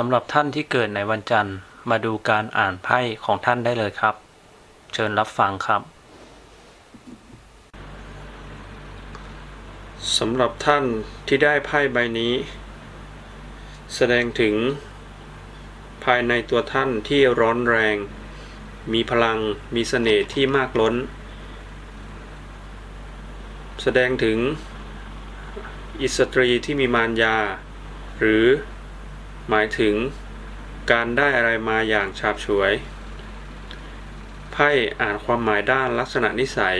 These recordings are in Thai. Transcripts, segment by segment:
สำหรับท่านที่เกิดในวันจันทร์ มาดูการอ่านไพ่ของท่านได้เลยครับ เชิญรับฟังครับสำหรับท่านที่ได้ไพ่ใบนี้ แสดงถึง ภายในตัวท่านที่ร้อนแรง มีพลังมีเสน่ห์ที่มากล้น แสดงถึงอิสตรีที่มีมารยา หรือ หมายถึงการได้อะไรมาอย่างฉาบฉวย ไพ่อ่านความหมายด้านลักษณะนิสัย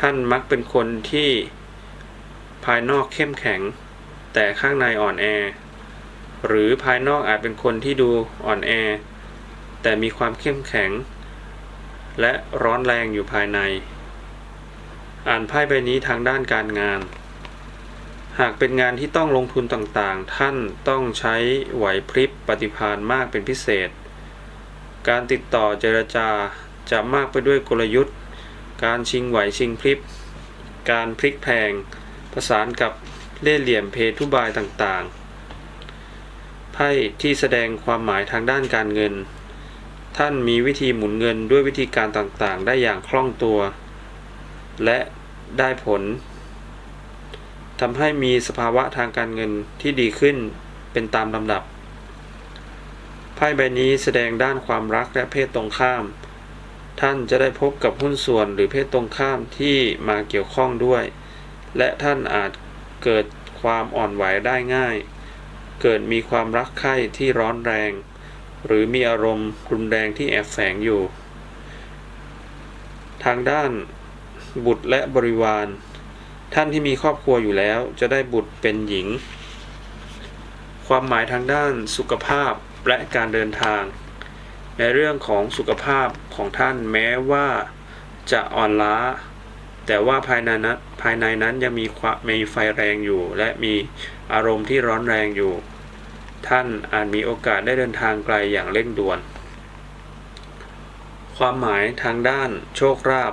ท่านมักเป็นคนที่ภายนอกเข้มแข็ง แต่ข้างในอ่อนแอ หรือภายนอกอาจเป็นคนที่ดูอ่อนแอ แต่มีความเข้มแข็ง และร้อนแรงอยู่ภายใน อ่านไพ่ใบนี้ทางด้านการงาน หากเป็นงานที่ต้องลงทุนต่างๆ ท่านต้องใช้ไหวพริบปฏิภาณมากเป็นพิเศษ การติดต่อเจรจาจะมากไปด้วยกลยุทธ์ การชิงไหวชิงพริบ การพลิกแพงประสานกับเล่ห์เหลี่ยมเพทุบายต่างๆ ไพ่ที่แสดงความหมายทางด้านการเงิน ท่านมีวิธีหมุนเงินด้วยวิธีการต่างๆ ได้อย่างคล่องตัว และได้ผล ทำให้มีสภาวะทางการเงินที่ดีขึ้นเป็นตามลำดับ ไพ่ใบนี้แสดงด้านความรักและเพศตรงข้าม ท่านจะได้พบกับหุ้นส่วนหรือเพศตรงข้ามที่มาเกี่ยวข้องด้วย และท่านอาจเกิดความอ่อนไหวได้ง่าย เกิดมีความรักใคร่ที่ร้อนแรง หรือมีอารมณ์รุนแรงที่แอบแฝงอยู่ ทางด้านบุตรและบริวาร ท่านที่มีครอบครัวอยู่แล้ว จะได้บุตรเป็นหญิง ความหมายทางด้านสุขภาพและการเดินทาง ในเรื่องของสุขภาพของท่านแม้ว่าจะอ่อนล้า แต่ว่าภายในนั้นภายในนั้นยังมีความมีไฟแรงอยู่ และมีอารมณ์ที่ร้อนแรงอยู่ ท่านอาจมีโอกาสได้เดินทางไกลอย่างเร่งด่วน ความหมายทางด้านโชคลาภ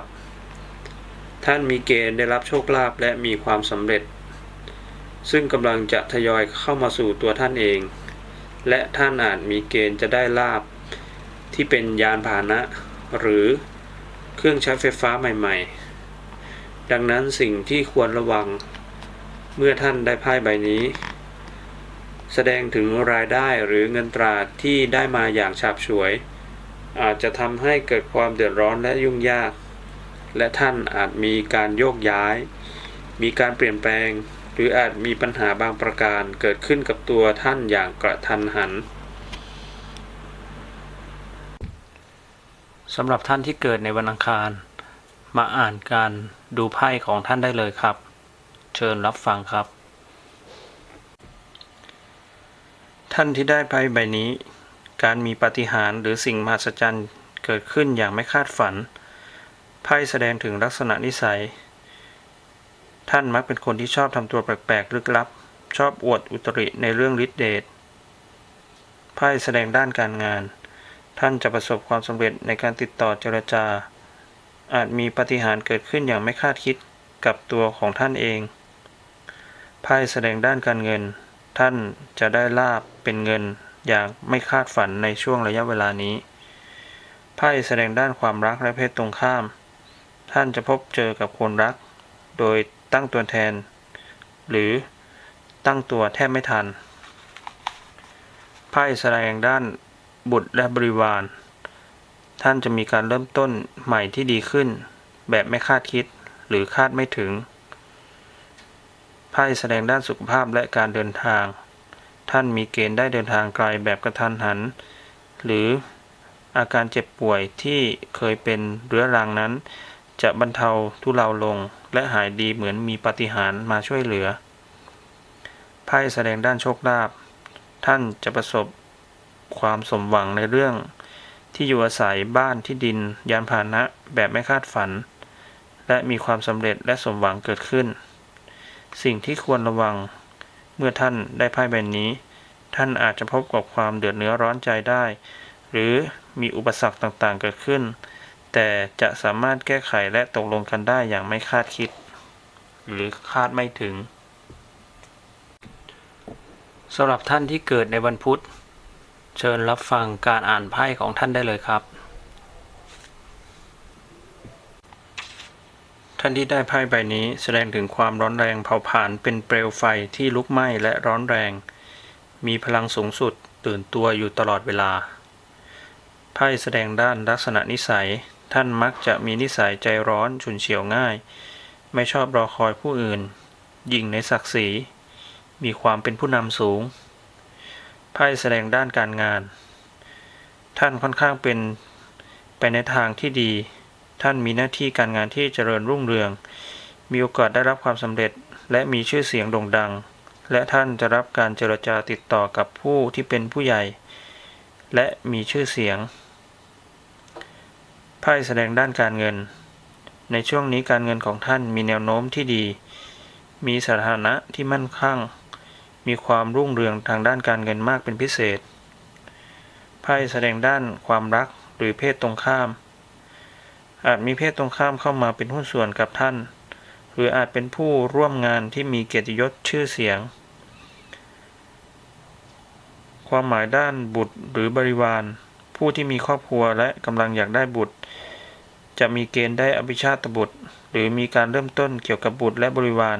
ท่านมีเกณฑ์ได้รับโชคลาภและมีความสำเร็จ ซึ่งกำลังจะทยอยเข้ามาสู่ตัวท่านเอง และท่านอาจมีเกณฑ์จะได้ลาบที่เป็นยานพาหนะ หรือเครื่องใช้ไฟฟ้าใหม่ๆ ดังนั้นสิ่งที่ควรระวัง เมื่อท่านได้ไพ่ใบนี้ แสดงถึงรายได้หรือเงินตราที่ได้มาอย่างฉาบฉวย อาจจะทำให้เกิดความเดือดร้อนและยุ่งยาก และท่านอาจมีการโยกย้าย มีการเปลี่ยนแปลง หรืออาจมีปัญหาบางประการเกิดขึ้นกับตัวท่านอย่างกระทันหันสำหรับท่านที่เกิดในวันอังคาร มาอ่านการดูไพ่ของท่านได้เลยครับ เชิญรับฟังครับ ท่านที่ได้ไพ่ใบนี้ การมีปาฏิหาริย์หรือสิ่งมหัศจรรย์เกิดขึ้นอย่างไม่คาดฝัน ไพ่แสดงถึงลักษณะนิสัย ท่านมักเป็นคนที่ชอบทำตัวแปลกๆลึกลับ ชอบอวดอุตริในเรื่องฤทธิเดชไพ่แสดงด้านการงาน ท่านจะประสบความสำเร็จในการติดต่อเจรจา อาจมีปาฏิหาริย์เกิดขึ้นอย่างไม่คาดคิดกับตัวของท่านเองไพ่แสดงด้านการเงิน ท่านจะได้ลาบเป็นเงินอย่างไม่คาดฝันในช่วงระยะเวลานี้ไพ่แสดงด้านความรักและเพศตรงข้าม ท่านจะพบเจอกับคนรัก โดยตั้งตัวแทน หรือตั้งตัวแทบไม่ทันไพ่แสดงด้านบุตรและบริวาร ท่านจะมีการเริ่มต้นใหม่ที่ดีขึ้น แบบไม่คาดคิดหรือคาดไม่ถึงไพ่แสดงด้านสุขภาพและการเดินทาง ท่านมีเกณฑ์ได้เดินทางไกลแบบกระทันหัน หรืออาการเจ็บป่วยที่เคยเป็นเรื้อรังนั้น จะบรรเทาทุเลาลง และหายดีเหมือนมีปาฏิหาริย์มาช่วยเหลือไพ่แสดงด้านโชคลาภท่านจะประสบความสมหวังในเรื่อง ที่อยู่อาศัยบ้านที่ดิน ยานพาหนะแบบไม่คาดฝัน และมีความสำเร็จและสมหวังเกิดขึ้น สิ่งที่ควรระวัง เมื่อท่านได้ไพ่ใบนี้ ท่านอาจจะพบกับความเดือดเนื้อร้อนใจได้ หรือมีอุปสรรคต่างๆ เกิดขึ้น แต่จะสามารถแก้ไขและตกลงกันได้อย่างไม่คาดคิด หรือคาดไม่ถึงสำหรับท่านที่เกิดในวันพุธ เชิญรับฟังการอ่านไพ่ของท่านได้เลยครับ ท่านที่ได้ไพ่ใบนี้แสดงถึงความร้อนแรงเผาผลาญเป็นเปลวไฟที่ลุกไหม้และร้อนแรง มีพลังสูงสุดตื่นตัวอยู่ตลอดเวลาไพ่แสดงด้านลักษณะนิสัย ท่านมักจะมีนิสัยใจร้อนฉุนเฉียวง่าย ไม่ชอบรอคอยผู้อื่น ยิ่งในศักดิ์ศรี มีความเป็นผู้นำสูง ไพ่แสดงด้านการงาน ท่านค่อนข้างเป็นไปในทางที่ดี ท่านมีหน้าที่การงานที่เจริญรุ่งเรือง มีโอกาสได้รับความสำเร็จและมีชื่อเสียงโด่งดัง และท่านจะรับการเจรจาติดต่อกับผู้ที่เป็นผู้ใหญ่ และมีชื่อเสียง ไพ่แสดงด้านการเงิน ในช่วงนี้การเงินของท่านมีแนวโน้มที่ดี มีสถานะที่มั่นคงมีความรุ่งเรืองทางด้านการเงินมากเป็นพิเศษ ไพ่แสดงด้านความรักหรือเพศตรงข้าม อาจมีเพศตรงข้ามเข้ามาเป็นหุ้นส่วนกับท่าน หรืออาจเป็นผู้ร่วมงานที่มีเกียรติยศชื่อเสียง ความหมายด้านบุตรหรือบริวาร ผู้ที่มีครอบครัวและกำลังอยากได้บุตร จะมีเกณฑ์ได้อภิชาตบุตร หรือมีการเริ่มต้นเกี่ยวกับบุตรและบริวาร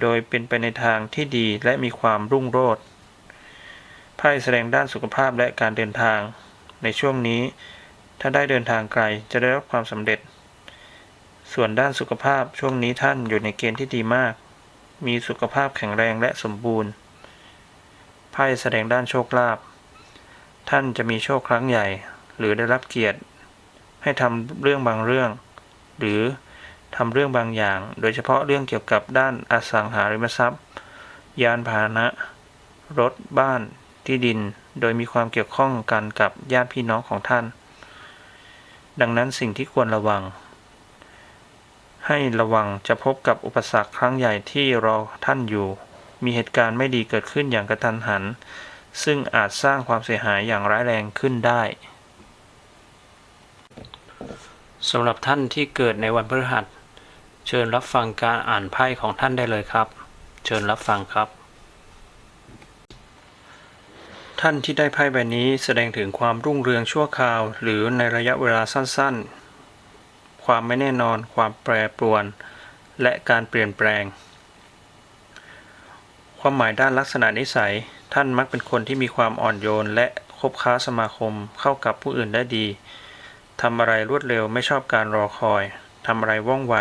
โดยเป็นไปในทางที่ดีและมีความรุ่งโรจน์ไพ่แสดงด้านสุขภาพและการเดินทาง ในช่วงนี้ ถ้าได้เดินทางไกลจะได้รับความสำเร็จ ส่วนด้านสุขภาพช่วงนี้ท่านอยู่ในเกณฑ์ที่ดีมาก มีสุขภาพแข็งแรงและสมบูรณ์ไพ่แสดงด้านโชคลาภ ท่านจะมีโชคครั้งใหญ่ หรือได้รับเกียรติ ให้ทำเรื่องบางเรื่อง หรือทำเรื่องบางอย่าง โดยเฉพาะเรื่องเกี่ยวกับด้านอสังหาริมทรัพย์ ยานพาหนะ รถบ้านที่ดิน โดยมีความเกี่ยวข้องกันกับญาติพี่น้องของท่าน ดังนั้นสิ่งที่ควรระวัง ให้ระวังจะพบกับอุปสรรคครั้งใหญ่ที่รอท่านอยู่ มีเหตุการณ์ไม่ดีเกิดขึ้นอย่างกระทันหัน ซึ่งอาจสร้างความเสียหายอย่างร้ายแรงขึ้นได้สำหรับท่านที่เกิดในวันพฤหัส เชิญรับฟังการอ่านไพ่ของท่านได้เลยครับ เชิญรับฟังครับ ท่านที่ได้ไพ่ใบนี้แสดงถึงความรุ่งเรืองชั่วคราว หรือในระยะเวลาสั้นๆ ความไม่แน่นอน ความแปรปรวน และการเปลี่ยนแปลง ความหมายด้านลักษณะนิสัย ท่านมักเป็นคนที่มีความอ่อนโยน และคบค้าสมาคมเข้ากับผู้อื่นได้ดีทำอะไรรวดเร็วไม่ชอบการรอคอยทำอะไรว่องไว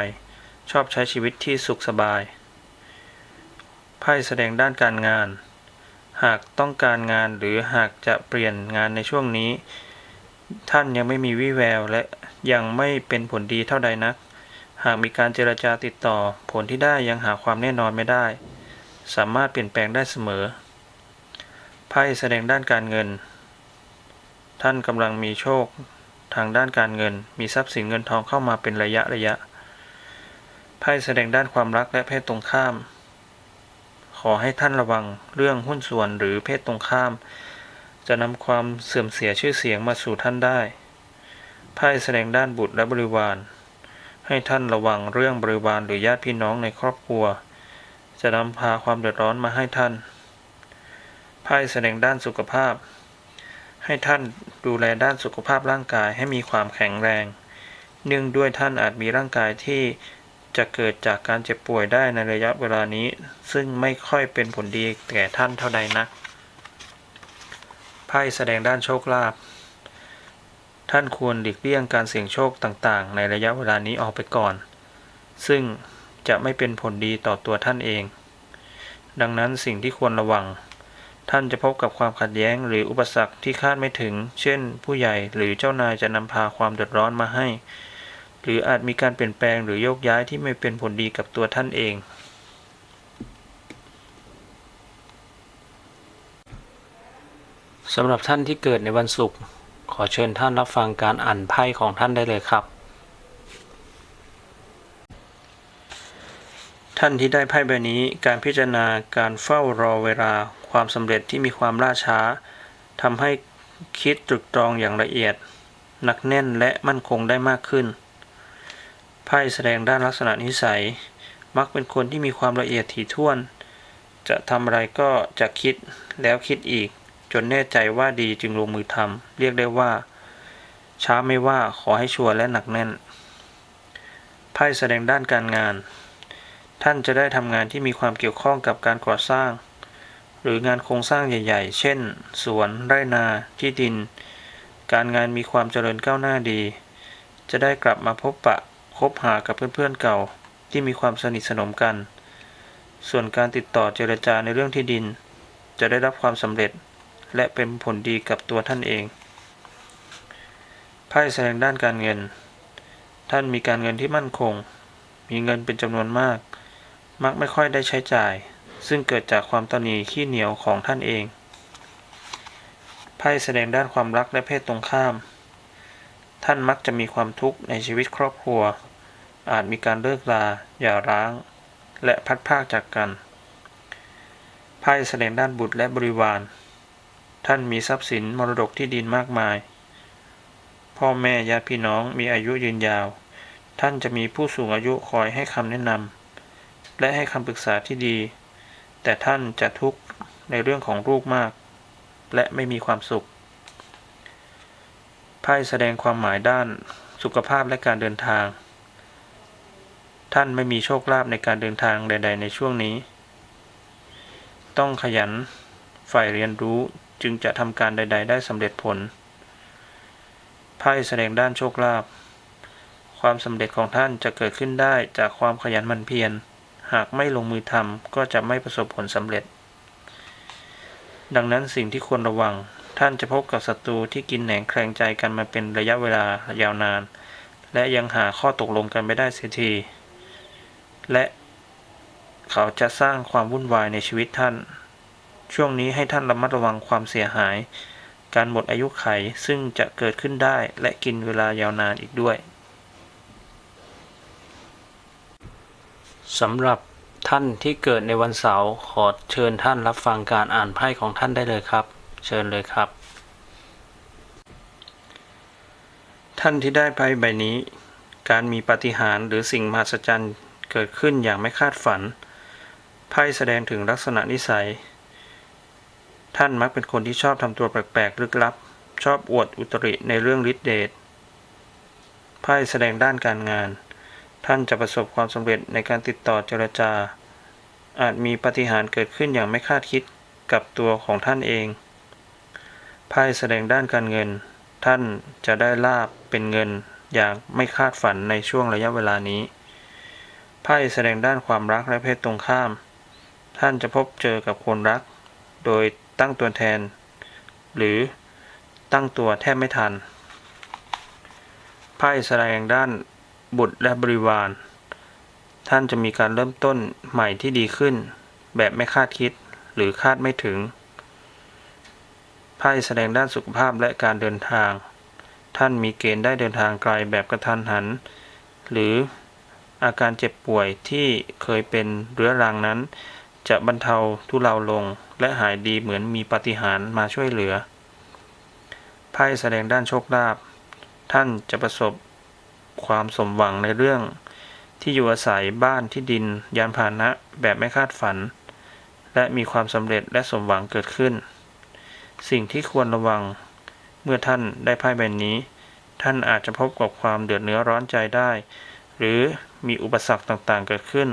ชอบใช้ชีวิตที่สุขสบายไพ่แสดงด้านการงาน หากต้องการงานหรือหากจะเปลี่ยนงานในช่วงนี้ ท่านยังไม่มีวี่แววและยังไม่เป็นผลดีเท่าใดนัก หากมีการเจรจาติดต่อ ผลที่ได้ยังหาความแน่นอนไม่ได้ สามารถเปลี่ยนแปลงได้เสมอ ไพ่แสดงด้านการเงิน ท่านกำลังมีโชคทางด้านการเงิน มีทรัพย์สินเงินทองเข้ามาเป็นระยะระยะ ไพ่แสดงด้านความรักและเพศตรงข้าม ขอให้ท่านระวังเรื่องหุ้นส่วนหรือเพศตรงข้าม จะนำความเสื่อมเสียชื่อเสียงมาสู่ท่านได้ ไพ่แสดงด้านบุตรและบริวาร ให้ท่านระวังเรื่องบริวารหรือญาติพี่น้องในครอบครัว จะนำพาความเดือดร้อนมาให้ท่านไพ่แสดงด้านสุขภาพ ให้ท่านดูแลด้านสุขภาพร่างกายให้มีความแข็งแรง เนื่องด้วยท่านอาจมีร่างกายที่จะเกิดจากการเจ็บป่วยได้ในระยะเวลานี้ ซึ่งไม่ค่อยเป็นผลดีแก่ท่านเท่าใดนักไพ่แสดงด้านโชคลาภท่านควรหลีกเลี่ยงการเสี่ยงโชคต่างๆ ในระยะเวลานี้ออกไปก่อน ซึ่ง จะไม่เป็นผลดีต่อตัวท่านเอง ดังนั้นสิ่งที่ควรระวัง ท่านจะพบกับความขัดแย้งหรืออุปสรรคที่คาดไม่ถึง เช่น ผู้ใหญ่หรือเจ้านายจะนำพาความเดือดร้อนมาให้ หรืออาจมีการเปลี่ยนแปลงหรือโยกย้ายที่ไม่เป็นผลดีกับตัวท่านเอง สำหรับท่านที่เกิดในวันศุกร์ขอเชิญท่านรับฟังการอ่านไพ่ของท่านได้เลยครับ ท่านที่ได้ไพ่ใบนี้การพิจารณาการเฝ้ารอเวลาความสำเร็จที่มีความล่าช้าทำให้คิดตรึกตรองอย่างละเอียด หนักแน่นและมั่นคงได้มากขึ้น ไพ่แสดงด้านลักษณะนิสัย มักเป็นคนที่มีความละเอียดถี่ถ้วน จะทำอะไรก็จะคิดแล้วคิดอีก จนแน่ใจว่าดีจึงลงมือทำเรียกได้ว่า ช้าไม่ว่าขอให้ชัวร์และหนักแน่น ไพ่แสดงด้านการงาน ท่านจะได้ทำงานที่มีความเกี่ยวข้องกับการก่อสร้าง หรืองานโครงสร้างใหญ่ ๆ เช่น สวน ไร่นา ที่ดิน การงานมีความเจริญก้าวหน้าดี จะได้กลับมาพบปะคบหากับเพื่อนๆเก่าที่มีความสนิทสนมกัน ส่วนการติดต่อเจรจาในเรื่องที่ดิน จะได้รับความสำเร็จ และเป็นผลดีกับตัวท่านเอง ไพ่แสดงด้านการเงิน ท่านมีการเงินที่มั่นคง มีเงินเป็นจำนวนมาก มักไม่ค่อยได้ใช้จ่าย ซึ่งเกิดจากความตนีขี้เหนียวของท่านเอง ไพ่แสดงด้านความรักและเพศตรงข้าม ท่านมักจะมีความทุกข์ในชีวิตครอบครัว อาจมีการเลิกลาหย่าร้าง และพัดพากจากกัน ไพ่แสดงด้านบุตรและบริวาร ท่านมีทรัพย์สินมรดกที่ดินมากมาย พ่อแม่ญาติพี่น้องมีอายุยืนยาว ท่านจะมีผู้สูงอายุคอยให้คำแนะนำ และให้คำปรึกษาที่ดี แต่ท่านจะทุกข์ในเรื่องของลูกมาก และไม่มีความสุข ไพ่แสดงความหมายด้านสุขภาพและการเดินทาง ท่านไม่มีโชคลาภในการเดินทางใด ๆ ในช่วงนี้ ต้องขยันฝ่ายเรียนรู้จึงจะทำการใด ๆ ได้สำเร็จผล ไพ่แสดงด้านโชคลาภ ความสำเร็จของท่านจะเกิดขึ้นได้จากความขยันหมั่นเพียร หากไม่ลงมือทำก็จะไม่ประสบผลสำเร็จ ดังนั้นสิ่งที่ควรระวัง ท่านจะพบกับศัตรูที่กินแหนงแคลงใจกันมาเป็นระยะเวลายาวนาน และยังหาข้อตกลงกันไม่ได้เสียที และเขาจะสร้างความวุ่นวายในชีวิตท่าน ช่วงนี้ให้ท่านระมัดระวังความเสียหาย การหมดอายุไขซึ่งจะเกิดขึ้นได้และกินเวลายาวนานอีกด้วย สำหรับท่านที่เกิดในวันเสาร์ขอเชิญท่านรับฟังการอ่านไพ่ของท่านได้เลยครับ เชิญเลยครับ ท่านที่ได้ไพ่ใบนี้ การมีปาฏิหาริย์หรือสิ่งมหัศจรรย์เกิดขึ้นอย่างไม่คาดฝันไพ่แสดงถึงลักษณะนิสัย ท่านมักเป็นคนที่ชอบทำตัวแปลกๆลึกลับ ชอบอวดอุตริในเรื่องฤทธิเดชไพ่แสดงด้านการงาน ท่านจะประสบความสำเร็จในการติดต่อเจรจา อาจมีปาฏิหาริย์เกิดขึ้นอย่างไม่คาดคิดกับตัวของท่านเองไพ่แสดงด้านการเงิน ท่านจะได้ลาบเป็นเงินอย่างไม่คาดฝันในช่วงระยะเวลานี้ไพ่แสดงด้านความรักและเพศตรงข้าม ท่านจะพบเจอกับคนรัก โดยตั้งตัวแทน หรือตั้งตัวแทบไม่ทันไพ่แสดงด้าน บุตรและบริวาร ท่านจะมีการเริ่มต้นใหม่ที่ดีขึ้น แบบไม่คาดคิดหรือคาดไม่ถึงไพ่แสดงด้านสุขภาพและการเดินทาง ท่านมีเกณฑ์ได้เดินทางไกลแบบกระทันหัน หรืออาการเจ็บป่วยที่เคยเป็นเรื้อรังนั้น จะบรรเทาทุเลาลง และหายดีเหมือนมีปาฏิหาริย์มาช่วยเหลือไพ่แสดงด้านโชคลาภท่านจะประสบ ความสมหวังในเรื่อง ที่อยู่อาศัยบ้านที่ดิน ยานพาหนะแบบไม่คาดฝัน และมีความสำเร็จและสมหวังเกิดขึ้น สิ่งที่ควรระวัง เมื่อท่านได้ไพ่ใบนี้ ท่านอาจจะพบกับความเดือดเนื้อร้อนใจได้ หรือมีอุปสรรคต่างๆเกิดขึ้น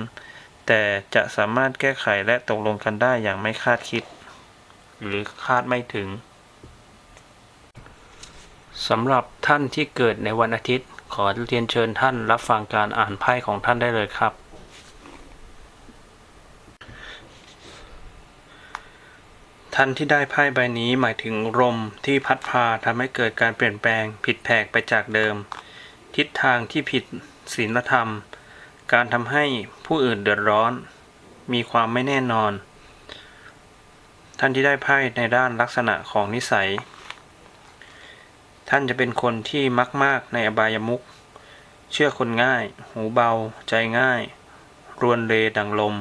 แต่จะสามารถแก้ไขและตกลงกันได้อย่างไม่คาดคิด หรือคาดไม่ถึงสำหรับท่านที่เกิดในวันอาทิตย์ ขอเรียนเชิญท่านรับฟังการอ่านไพ่ของท่านได้เลยครับ ท่านที่ได้ไพ่ใบนี้หมายถึงลมที่พัดพาทำให้เกิดการเปลี่ยนแปลงผิดแผกไปจากเดิม ทิศทางที่ผิดศีลธรรม การทำให้ผู้อื่นเดือดร้อน มีความไม่แน่นอน ท่านที่ได้ไพ่ในด้านลักษณะของนิสัย ท่านจะเป็นคนที่มักมากในอบายมุขเชื่อคนง่าย หูเบา ใจง่าย รวนเรดังลม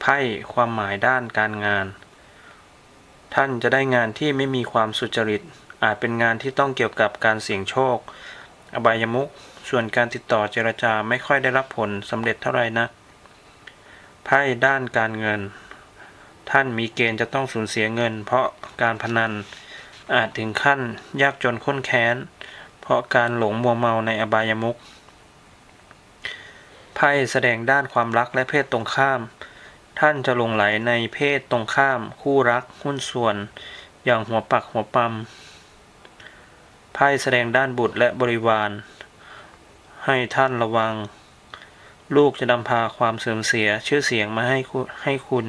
ไพ่ความหมายด้านการงาน ท่านจะได้งานที่ไม่มีความสุจริต อาจเป็นงานที่ต้องเกี่ยวกับการเสี่ยงโชค อบายมุขส่วนการติดต่อเจรจาไม่ค่อยได้รับผลสำเร็จเท่าไหร่นะไพ่ด้านการเงิน ท่านมีเกณฑ์จะต้องสูญเสียเงิน เพราะการพนัน อาจถึงขั้นยากจนข้นแค้น เพราะการหลงมัวเมาในอบายมุขไพ่แสดงด้านความรักและเพศตรงข้าม ท่านจะหลงไหลในเพศตรงข้าม คู่รักหุ้นส่วน อย่างหัวปักหัวปั๊มไพ่แสดงด้านบุตรและบริวาร ให้ท่านระวัง ลูกจะนำพาความเสื่อมเสียชื่อเสียงมาให้คุณให้คุณ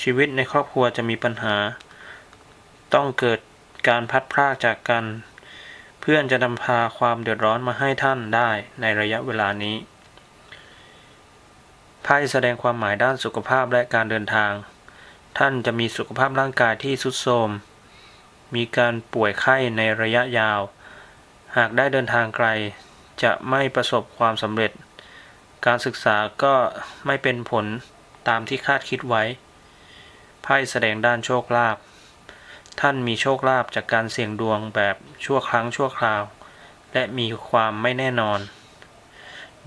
ชีวิตในครอบครัวจะมีปัญหา ต้องเกิดการพัดพรากจากกัน เพื่อนจะนำพาความเดือดร้อนมาให้ท่านได้ในระยะเวลานี้ไพ่แสดงความหมายด้านสุขภาพและการเดินทาง ท่านจะมีสุขภาพร่างกายที่ทรุดโทรม มีการป่วยไข้ในระยะยาว หากได้เดินทางไกล จะไม่ประสบความสำเร็จ การศึกษาก็ไม่เป็นผลตามที่คาดคิดไว้ ไพ่แสดงด้านโชคลาภ ท่านมีโชคลาภจากการเสี่ยงดวงแบบชั่วครั้งชั่วคราว และมีความไม่แน่นอน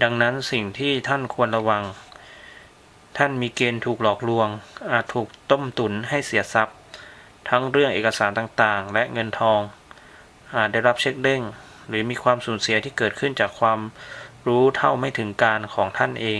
ดังนั้นสิ่งที่ท่านควรระวัง ท่านมีเกณฑ์ถูกหลอกลวง อาจถูกต้มตุนให้เสียทรัพย์ ทั้งเรื่องเอกสารต่างๆ และเงินทอง อาจได้รับเช็คเด้ง หรือมีความสูญเสียที่เกิดขึ้นจากความรู้เท่าไม่ถึงการของท่านเอง